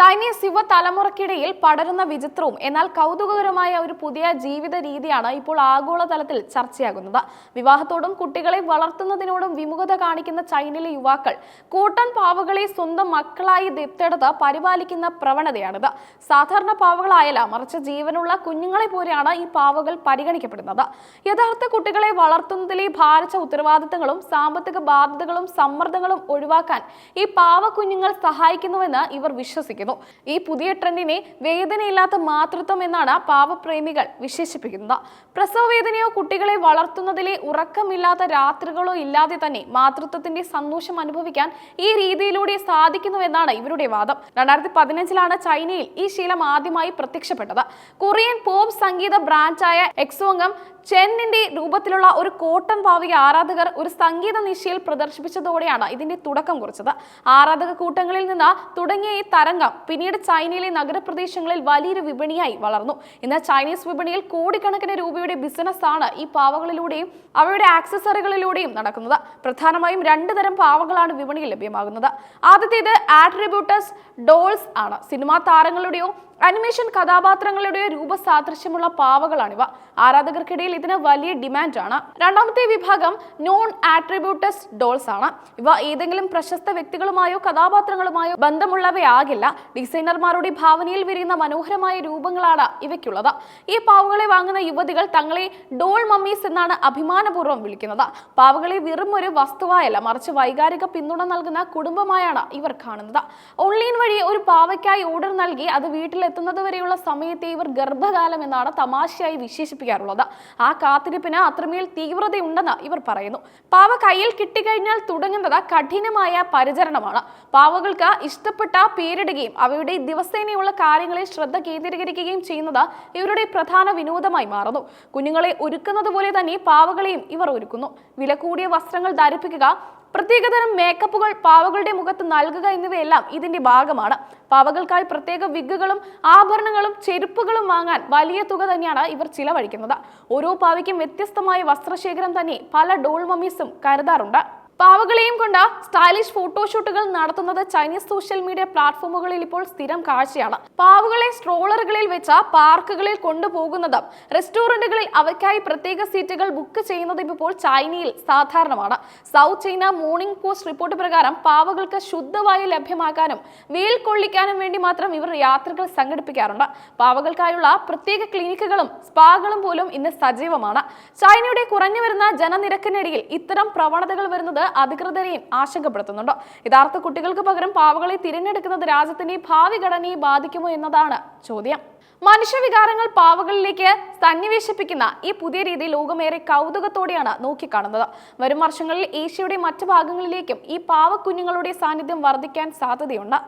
Chinese യുവ തലമുറയ്ക്കിടയിൽ പടരുന്ന വിചിത്രവും എന്നാൽ കൗതുകകരമായ ഒരു പുതിയ ജീവിത രീതിയാണ് ഇപ്പോൾ ആഗോളതലത്തിൽ ചർച്ചയാകുന്നത്. വിവാഹത്തോടും കുട്ടികളെ വളർത്തുന്നതിനോടും വിമുഖത കാണിക്കുന്ന ചൈനയിലെ യുവാക്കൾ കൂട്ടൻ പാവകളെ സ്വന്തം മക്കളായി ദത്തെടുത്ത് പരിപാലിക്കുന്ന പ്രവണതയാണിത്. സാധാരണ പാവകളായല്ല മറിച്ച് ജീവനുള്ള കുഞ്ഞുങ്ങളെ പോലെയാണ് ഈ പാവകൾ പരിഗണിക്കപ്പെടുന്നത്. യഥാർത്ഥ കുട്ടികളെ വളർത്തുന്നതിലെ ഭാരിച്ച ഉത്തരവാദിത്തങ്ങളും സാമ്പത്തിക ബാധ്യതകളും സമ്മർദ്ദങ്ങളും ഒഴിവാക്കാൻ ഈ പാവ കുഞ്ഞുങ്ങൾ സഹായിക്കുന്നുവെന്ന് ഇവർ വിശ്വസിക്കുന്നു. ഈ പുതിയ ട്രെൻഡിനെ വേദനയില്ലാത്ത മാതൃത്വം എന്നാണ് പാവപ്രേമികൾ വിശേഷിപ്പിക്കുന്നത്. പ്രസവ വേദനയോ കുട്ടികളെ വളർത്തുന്നതിലെ ഉറക്കമില്ലാത്ത രാത്രികളോ ഇല്ലാതെ തന്നെ മാതൃത്വത്തിന്റെ സന്തോഷം അനുഭവിക്കാൻ ഈ രീതിയിലൂടെ സാധിക്കുന്നുവെന്നാണ് ഇവരുടെ വാദം. രണ്ടായിരത്തി പതിനഞ്ചിലാണ് ചൈനയിൽ ഈ ശീലം ആദ്യമായി പ്രത്യക്ഷപ്പെട്ടത്. കൊറിയൻ പോപ്പ് സംഗീത ബ്രാൻഡായ എക്സോങ്ങം ചെന്നിന്റെ രൂപത്തിലുള്ള ഒരു കോട്ടൺ പാവിക ആരാധകർ ഒരു സംഗീത നിശയിൽ പ്രദർശിപ്പിച്ചതോടെയാണ് ഇതിന്റെ തുടക്കം കുറിച്ചത്. ആരാധക കൂട്ടങ്ങളിൽ നിന്ന് തുടങ്ങിയ ഈ തരംഗം പിന്നീട് ചൈനയിലെ നഗരപ്രദേശങ്ങളിൽ വലിയൊരു വിപണിയായി വളർന്നു. ഇന്ന് ചൈനീസ് വിപണിയിൽ കോടിക്കണക്കിന് രൂപയുടെ ബിസിനസ് ആണ് ഈ പാവകളിലൂടെയും അവയുടെ ആക്സസറികളിലൂടെയും നടക്കുന്നത്. പ്രധാനമായും രണ്ട് തരം പാവകളാണ് വിപണിയിൽ ലഭ്യമാകുന്നത്. ആദ്യത്തേത് ആട്രിബ്യൂട്ടസ് ഡോൾസ് ആണ്. സിനിമാ താരങ്ങളുടെയോ അനിമേഷൻ കഥാപാത്രങ്ങളുടെ രൂപസാദൃശ്യമുള്ള പാവകളാണിവ. ആരാധകർക്കിടയിൽ ഇതിന് വലിയ ഡിമാൻഡാണ്. രണ്ടാമത്തെ വിഭാഗം നോൺ ആട്രിബ്യൂട്ടസ് ഡോൾസ് ആണ്. ഇവ ഏതെങ്കിലും പ്രശസ്ത വ്യക്തികളുമായോ കഥാപാത്രങ്ങളുമായോ ബന്ധമുള്ളവയാകില്ല. ഡിസൈനർമാരുടെ ഭാവനയിൽ വിരിയുന്ന മനോഹരമായ രൂപങ്ങളാണ് ഇവയ്ക്കുള്ളത്. ഈ പാവകളെ വാങ്ങുന്ന യുവതികൾ തങ്ങളെ ഡോൾ മമ്മീസ് എന്നാണ് അഭിമാനപൂർവം വിളിക്കുന്നത്. പാവകളെ വെറും ഒരു വസ്തുവായല്ല മറിച്ച് വൈകാരിക പിന്തുണ നൽകുന്ന കുടുംബമായാണ് ഇവർ കാണുന്നത്. ഓൺലൈൻ വഴി ഒരു പാവയ്ക്കായി ഓർഡർ നൽകി അത് വീട്ടിൽ എത്തുന്നത് വരെയുള്ള സമയത്തെ ഇവർ ഗർഭകാലം എന്നാണ് തമാശയായി വിശേഷിപ്പിക്കാറുള്ളത്. ആ കാത്തിരിപ്പിന് അത്രമേൽ തീവ്രതയുണ്ടെന്ന് ഇവർ പറയുന്നു. പാവ കയ്യിൽ കിട്ടിക്കഴിഞ്ഞാൽ തുടങ്ങുന്നത് കഠിനമായ പരിചരണമാണ്. പാവകൾക്ക് ഇഷ്ടപ്പെട്ട പേരിടുകയും അവയുടെ ദിവസേനയുള്ള കാര്യങ്ങളിൽ ശ്രദ്ധ കേന്ദ്രീകരിക്കുകയും ചെയ്യുന്നത് ഇവരുടെ പ്രധാന വിനോദമായി മാറുന്നു. കുഞ്ഞുങ്ങളെ ഒരുക്കുന്നത് പോലെ തന്നെ പാവകളെയും ഇവർ ഒരുക്കുന്നു. വില കൂടിയ വസ്ത്രങ്ങൾ ധരിപ്പിക്കുക പ്രത്യേകതരം മേക്കപ്പുകൾ പാവകളുടെ മുഖത്ത് നൽകുക എന്നിവയെല്ലാം ഇതിന്റെ ഭാഗമാണ്. പാവകൾക്കായി പ്രത്യേക വിഗുകളും ആഭരണങ്ങളും ചെരുപ്പുകളും വാങ്ങാൻ വലിയ തുക തന്നെയാണ് ഇവർ ചിലവഴിക്കുന്നത്. ഓരോ പാവയ്ക്കും വ്യത്യസ്തമായ വസ്ത്രശേഖരം തന്നെ പല ഡോൾ മമ്മീസും കരുതാറുണ്ട്. പാവകളെയും കൊണ്ട് സ്റ്റൈലിഷ് ഫോട്ടോഷൂട്ടുകൾ നടത്തുന്നത് ചൈനീസ് സോഷ്യൽ മീഡിയ പ്ലാറ്റ്ഫോമുകളിൽ ഇപ്പോൾ സ്ഥിരം കാഴ്ചയാണ്. പാവകളെ സ്ട്രോളറുകളിൽ വെച്ച പാർക്കുകളിൽ കൊണ്ടുപോകുന്നതും റെസ്റ്റോറന്റുകളിൽ അവയ്ക്കായി പ്രത്യേക സീറ്റുകൾ ബുക്ക് ചെയ്യുന്നതും ഇപ്പോൾ ചൈനയിൽ സാധാരണമാണ്. South China Morning Post report പ്രകാരം പാവകൾക്ക് ശുദ്ധവായു ലഭ്യമാക്കാനും വെയിൽ കൊള്ളിക്കാനും വേണ്ടി മാത്രം ഇവർ യാത്രകൾ സംഘടിപ്പിക്കാറുണ്ട്. പാവകൾക്കായുള്ള പ്രത്യേക ക്ലിനിക്കുകളും സ്പാകളും പോലും ഇന്ന് സജീവമാണ്. ചൈനയുടെ കുറഞ്ഞു വരുന്ന ജനനിരക്കിനിടയിൽ ഇത്തരം പ്രവണതകൾ വരുന്നത് അധികൃതരെയും ആശങ്കപ്പെടുത്തുന്നുണ്ട്. യഥാർത്ഥ കുട്ടികൾക്ക് പകരം പാവകളെ തിരഞ്ഞെടുക്കുന്നത് രാജ്യത്തിന്റെ ഭാവി ഘടനയെ ബാധിക്കുമോ എന്നതാണ് ചോദ്യം. മനുഷ്യവികാരങ്ങൾ പാവകളിലേക്ക് സന്നിവേശിപ്പിക്കുന്ന ഈ പുതിയ രീതി ലോകമേറെ കൗതുകത്തോടെയാണ് നോക്കിക്കാണുന്നത്. വരും വർഷങ്ങളിൽ ഏഷ്യയുടെ മറ്റു ഭാഗങ്ങളിലേക്കും ഈ പാവക്കുഞ്ഞുങ്ങളുടെ സാന്നിധ്യം വർദ്ധിക്കാൻ സാധ്യതയുണ്ട്.